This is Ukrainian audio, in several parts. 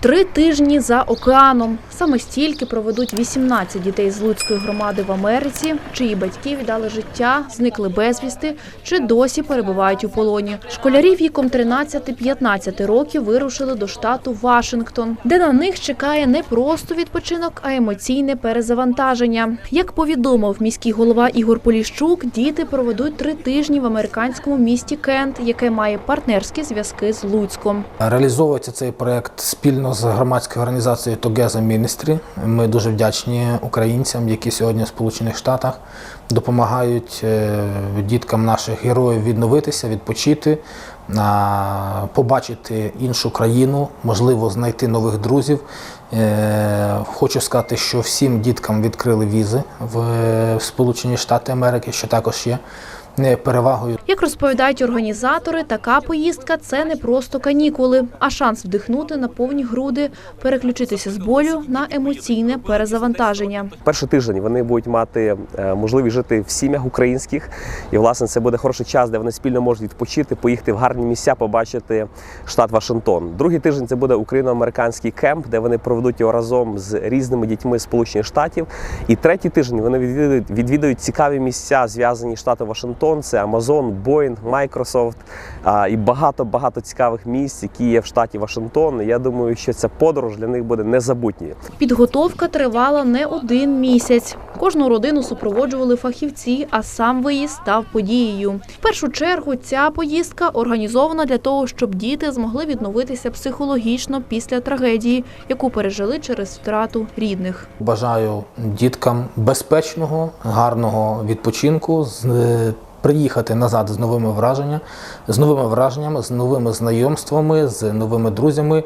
Три тижні за океаном. Саме стільки проведуть 18 дітей з Луцької громади в Америці, чиї батьки віддали життя, зникли безвісти чи досі перебувають у полоні. Школярі віком 13-15 років вирушили до штату Вашингтон, де на них чекає не просто відпочинок, а емоційне перезавантаження. Як повідомив міський голова Ігор Поліщук, діти проведуть три тижні в американському місті Кент, яке має партнерські зв'язки з Луцьком. Реалізовується цей проект спільно з громадською організацією Together Ministry. Ми дуже вдячні українцям, які сьогодні в Сполучених Штатах допомагають е, діткам наших героїв відновитися, відпочити, побачити іншу країну, можливо, знайти нових друзів. Е, Хочу сказати, що всім діткам відкрили візи в е, Сполучені Штати Америки, що також є перевагою Як розповідають організатори, така поїздка це не просто канікули, а шанс вдихнути на повні груди, переключитися з болю на емоційне перезавантаження. Перший тиждень вони будуть мати е, можливість жити в сім'ях українських, і власне це буде хороший час, де вони спільно можуть відпочити, поїхати в гарні місця, побачити штат Вашингтон. Другий тиждень це буде україно-американський кемп, де вони проведуть його разом з різними дітьми з Сполучених Штатів. І третій тиждень вони відвідають, відвідають цікаві місця, зв'язані з штатом Вашингтон. Це Amazon, Boeing, Microsoft а, і багато багато цікавих місць, які є в штаті Вашингтон. Я думаю, що ця подорож для них буде незабутньою. Підготовка тривала не один місяць. Кожну родину супроводжували фахівці, а сам виїзд став подією. В першу чергу ця поїздка організована для того, щоб діти змогли відновитися психологічно після трагедії, яку пережили через втрату рідних. Бажаю діткам безпечного, гарного відпочинку. з- е, Приїхати назад з новими враженнями, з новими враженнями, з новими знайомствами, з новими друзями,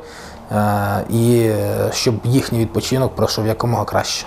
е, і е, щоб їхній відпочинок пройшов якомога краще.